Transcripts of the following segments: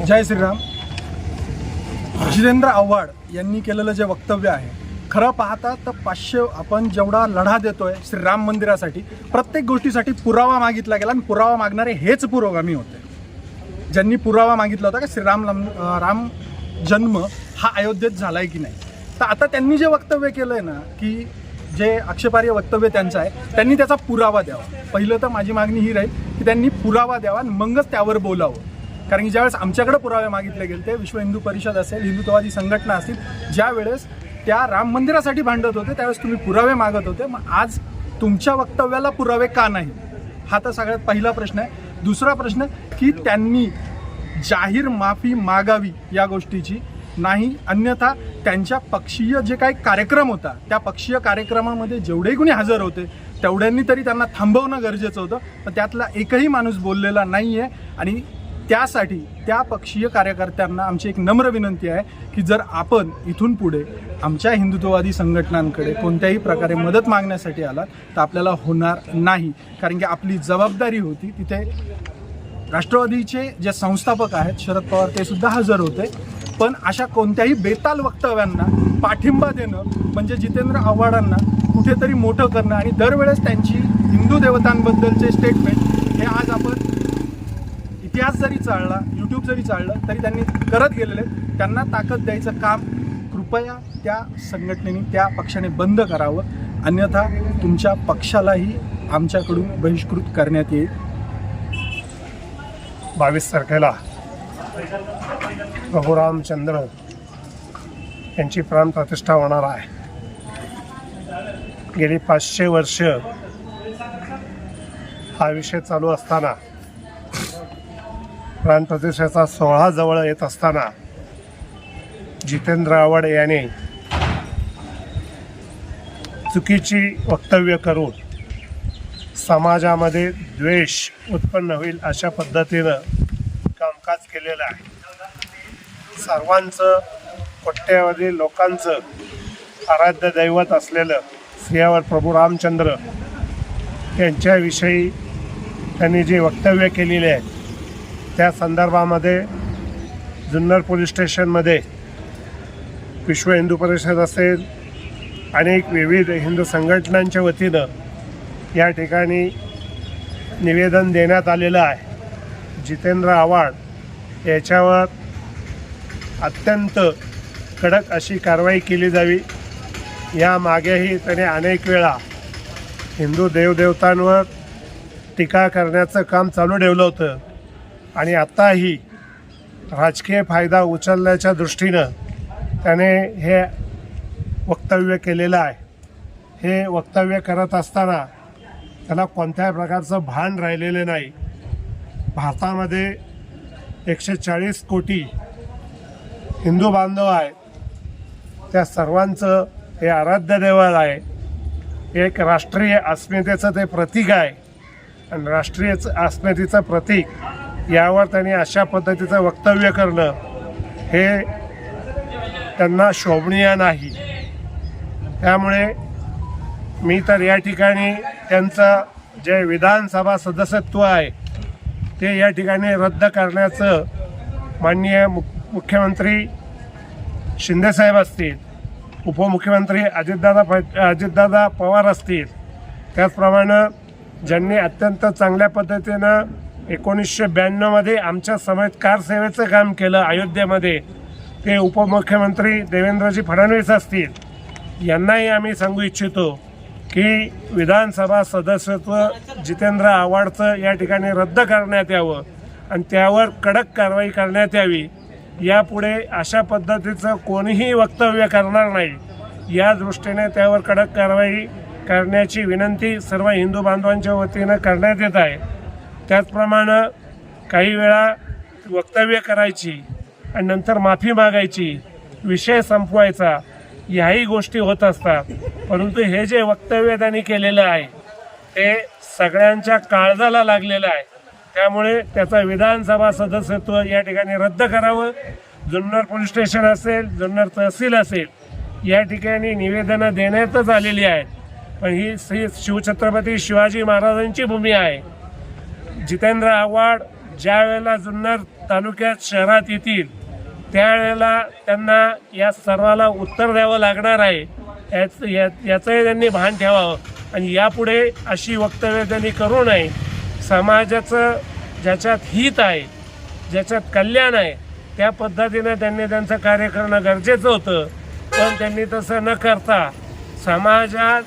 जय श्रीराम. जितेंद्र आव्हाड यांनी केलेलं जे वक्तव्य आहे खरं पाहता तर पाचशे आपण जेवढा लढा देतोय श्रीराम मंदिरासाठी प्रत्येक गोष्टीसाठी पुरावा मागितला गेला आणि पुरावा मागणारे हेच पुरोगामी होते. ज्यांनी पुरावा मागितला होता का श्रीराम लम- राम जन्म हा अयोध्येत झालाय की नाही. तर आता त्यांनी जे वक्तव्य केलं आहे ना की जे आक्षेपार्ह वक्तव्य त्यांचं आहे त्यांनी त्याचा पुरावा द्यावा. पहिलं तर माझी मागणी ही राहील की त्यांनी पुरावा द्यावा आणि मगच त्यावर बोलावं. कारण की ज्यावेळेस आमच्याकडे पुरावे मागितले गेले ते विश्व हिंदू परिषद असेल हिंदुत्ववादी संघटना असतील ज्यावेळेस त्या राम मंदिरासाठी भांडत होते त्यावेळेस तुम्ही पुरावे मागत होते. मग आज तुमच्या वक्तव्याला पुरावे का नाही? हा तर सगळ्यात पहिला प्रश्न आहे. दुसरा प्रश्न की त्यांनी जाहीर माफी मागावी या गोष्टीची? नाही अन्यथा त्यांच्या पक्षीय जे काही कार्यक्रम होता त्या पक्षीय कार्यक्रमामध्ये जेवढे कोणी हजर होते तेवढ्यांनी तरी त्यांना थांबवणं गरजेचं होतं. पण त्यातला एकही माणूस बोललेला नाही आहे आणि त्यासाठी त्या पक्षीय कार्यकर्त्यांना आमची एक नम्र विनंती आहे की जर आपण इथून पुढे आमच्या हिंदुत्ववादी संघटनांकडे कोणत्याही प्रकारे मदत मागण्यासाठी आलात तर आपल्याला होणार नाही. कारण की आपली जबाबदारी होती तिथे राष्ट्रवादीचे जे संस्थापक आहेत शरद पवार ते सुद्धा हजर होते. पण अशा कोणत्याही बेताल वक्तव्यांना पाठिंबा देणं म्हणजे जितेंद्र आव्हाडांना कुठेतरी मोठं करणं आणि दरवेळेस त्यांची हिंदू देवतांबद्दलचे स्टेटमेंट हे आज आपण इतिहास जरी चालला यूट्यूब जरी चाललं तरी त्यांनी करत गेलेले. त्यांना ताकद द्यायचं काम कृपया त्या संघटनेने त्या पक्षाने बंद करावं. अन्यथा तुमच्या पक्षालाही आमच्याकडून बहिष्कृत करण्यात येईल. बावीस तारखेला प्रभू रामचंद्र यांची प्राणप्रतिष्ठा होणार आहे. गेली पाचशे वर्ष हा विषय चालू असताना प्राणप्रतिष्ठेचा सोहळा जवळ येत असताना जितेंद्र आव्हाड याने चुकीची वक्तव्य करून समाजामध्ये द्वेष उत्पन्न होईल अशा पद्धतीनं कामकाज केलेलं आहे. सर्वांचं कोट्यावधी लोकांचं आराध्य दैवत असलेलं श्रियावर प्रभू रामचंद्र यांच्याविषयी त्यांनी जे वक्तव्य केलेले आहे त्या संदर्भामध्ये जुन्नर पोलीस स्टेशनमध्ये विश्व हिंदू परिषद असेल अनेक विविध हिंदू संघटनांच्या वतीनं या ठिकाणी निवेदन देण्यात आलेलं आहे. जितेंद्र आव्हाड याच्यावर अत्यंत कडक अशी कारवाई केली जावी. या मागेही त्याने अनेक वेळा हिंदू देवदेवतांवर टीका करण्याचं काम चालू ठेवलं होतं. आणि आत्ताही राजकीय फायदा उचलण्याच्या दृष्टीनं त्याने हे वक्तव्य केलेलं आहे. हे वक्तव्य करत असताना त्याला कोणत्याही प्रकारचं भान राहिलेलं नाही. भारतामध्ये एकशे चाळीस कोटी हिंदू बांधव आहेत. त्या सर्वांचं हे आराध्य देवाल आहे. एक राष्ट्रीय अस्मितेचं ते प्रतीक आहे. आणि राष्ट्रीय अस्मितेचं प्रतीक यावर त्यांनी अशा पद्धतीचं वक्तव्य करणं हे त्यांना शोभनीय नाही. त्यामुळे मी तर या ठिकाणी त्यांचं जे विधानसभा सदस्यत्व आहे ते या ठिकाणी रद्द करण्याचं माननीय मु मुख्यमंत्री शिंदेसाहेब असतील उपमुख्यमंत्री अजितदादा प अजितदादा पवार असतील त्याचप्रमाणे ज्यांनी अत्यंत चांगल्या पद्धतीनं एकोणीसशे ब्याण्णवमध्ये आमच्या समेत कारसेवेचं काम केलं अयोध्येमध्ये. ते उपमुख्यमंत्री देवेंद्रजी फडणवीस असतील. यांनाही आम्ही सांगू इच्छितो की विधानसभा सदस्यत्व जितेंद्र आव्हाडचं या ठिकाणी रद्द करण्यात यावं आणि त्यावर कडक कारवाई करण्यात यावी. यापुढे अशा पद्धतीचं कोणीही वक्तव्य करणार नाही. या दृष्टीने त्यावर कडक कारवाई करण्याची विनंती सर्व हिंदू बांधवांच्या वतीनं करण्यात येत आहे. त्याचप्रमाणे काही वेळा वक्तव्य करायची आणि नंतर माफी मागायची विषय संपवायचा ह्याही गोष्टी होत असतात. परंतु हे जे वक्तव्य त्यांनी केलेलं आहे ते सगळ्यांच्या काळजाला लागलेलं आहे. त्यामुळे त्याचं विधानसभा सदस्यत्व या ठिकाणी रद्द करावं. जुन्नर पोलीस स्टेशन असेल जुन्नर तहसील असेल या ठिकाणी निवेदनं देण्यातच आलेली आहेत. पण ही श्री शिवछत्रपती शिवाजी महाराजांची भूमी आहे. जितेंद्र आव्हाड ज्या वेळेला जुन्नर तालुक्यात शहरात येतील त्यावेळेला त्यांना या सर्वाला उत्तर द्यावं लागणार आहे. याच या- याचंही त्यांनी भान ठेवावं. आणि यापुढे अशी वक्तव्य त्यांनी करू नये. समाजाचं ज्याच्यात हित आहे ज्याच्यात कल्याण आहे त्या पद्धतीने त्यांनी त्यांचं कार्य करणं गरजेचं होतं. पण त्यांनी तसं न करता समाजात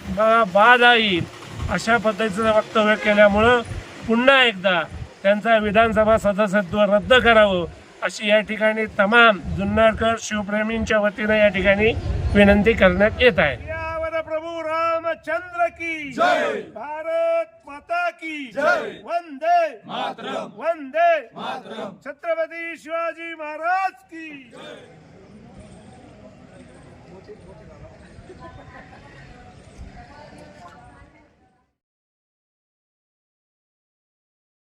बाद येईल अशा पद्धतीचं वक्तव्य केल्यामुळं पुन्हा एकदा त्यांचा विधानसभा सदस्यत्व रद्द करावं अशी या ठिकाणी तमाम जुन्नरकर शिवप्रेमींच्या वतीनं या ठिकाणी विनंती करण्यात येत आहे. प्रभू रामचंद्र की जय! भारत माता की जय! वंदे मातरम! वंदे मातरम! छत्रपती शिवाजी महाराज की